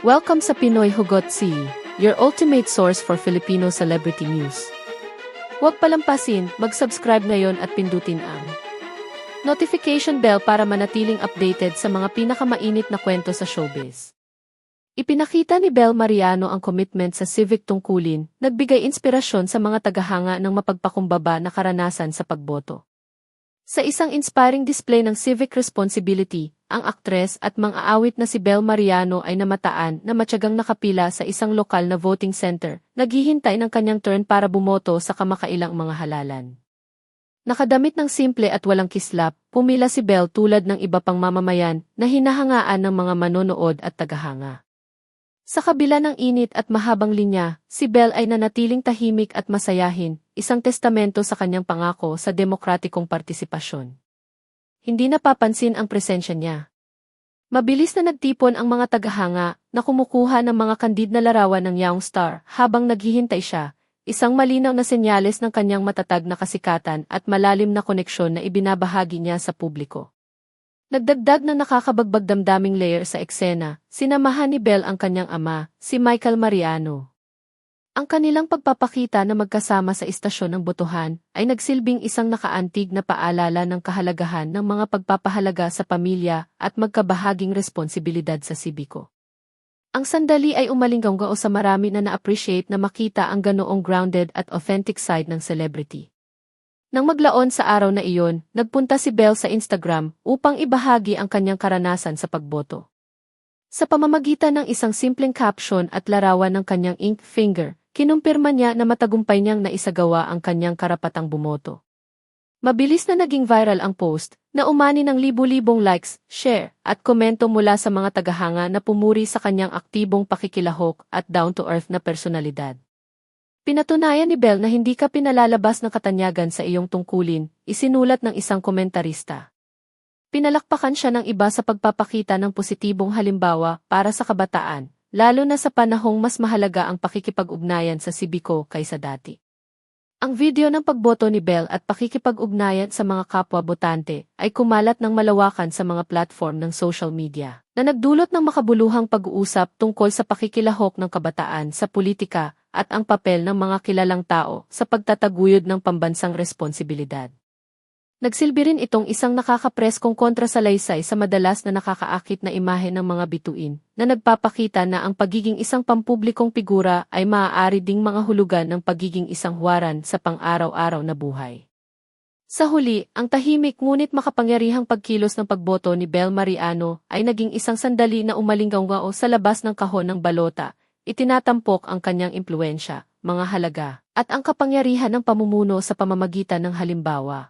Welcome sa Pinoy Hugot C, your ultimate source for Filipino celebrity news. Huwag palampasin, mag-subscribe ngayon at pindutin ang notification bell para manatiling updated sa mga pinakamainit na kwento sa showbiz. Ipinakita ni Bel Mariano ang commitment sa civic tungkulin, nagbigay inspirasyon sa mga tagahanga ng mapagpakumbaba na karanasan sa pagboto. Sa isang inspiring display ng civic responsibility, ang aktres at mang-aawit na si Bel Mariano ay namataan na matyagang nakapila sa isang lokal na voting center, naghihintay ng kanyang turn para bumoto sa kamakailang mga halalan. Nakadamit ng simple at walang kislap, pumila si Bel tulad ng iba pang mamamayan na hinahangaan ng mga manonood at tagahanga. Sa kabila ng init at mahabang linya, si Bell ay nanatiling tahimik at masayahin, isang testamento sa kanyang pangako sa demokratikong partisipasyon. Hindi napapansin ang presensya niya. Mabilis na nagtipon ang mga tagahanga na kumukuha ng mga kandid na larawan ng Young Star habang naghihintay siya, isang malinaw na senyales ng kanyang matatag na kasikatan at malalim na koneksyon na ibinabahagi niya sa publiko. Nagdagdag ng nakakabagbag damdaming layer sa eksena, sinamahan ni Bell ang kanyang ama, si Michael Mariano. Ang kanilang pagpapakita na magkasama sa istasyon ng botohan ay nagsilbing isang nakaantig na paalala ng kahalagahan ng mga pagpapahalaga sa pamilya at magkabahaging responsibilidad sa sibiko. Ang sandali ay umalinggao sa marami na na-appreciate na makita ang ganoong grounded at authentic side ng celebrity. Nang maglaon sa araw na iyon, nagpunta si Bell sa Instagram upang ibahagi ang kanyang karanasan sa pagboto. Sa pamamagitan ng isang simpleng caption at larawan ng kanyang ink finger, kinumpirma niya na matagumpay niyang naisagawa ang kanyang karapatang bumoto. Mabilis na naging viral ang post, na umani ng libu-libong likes, share, at komento mula sa mga tagahanga na pumuri sa kanyang aktibong pakikilahok at down-to-earth na personalidad. Pinatunayan ni Bell na hindi ka pinalalabas ng katanyagan sa iyong tungkulin, isinulat ng isang komentarista. Pinalakpakan siya ng iba sa pagpapakita ng positibong halimbawa para sa kabataan, lalo na sa panahong mas mahalaga ang pakikipag-ugnayan sa sibiko kaysa dati. Ang video ng pagboto ni Bell at pakikipag-ugnayan sa mga kapwa-botante ay kumalat ng malawakan sa mga platform ng social media na nagdulot ng makabuluhang pag-uusap tungkol sa pakikilahok ng kabataan sa politika at ang papel ng mga kilalang tao sa pagtataguyod ng pambansang responsibilidad. Nagsilbi rin itong isang nakakapreskong kontrasalaysay sa madalas na nakakaakit na imahe ng mga bituin, na nagpapakita na ang pagiging isang pampublikong figura ay maaari ding mga hulugan ng pagiging isang huwaran sa pang-araw-araw na buhay. Sa huli, ang tahimik ngunit makapangyarihang pagkilos ng pagboto ni Bel Mariano ay naging isang sandali na umalinggaw sa labas ng kahon ng balota, itinatampok ang kanyang impluensya, mga halaga, at ang kapangyarihan ng pamumuno sa pamamagitan ng halimbawa.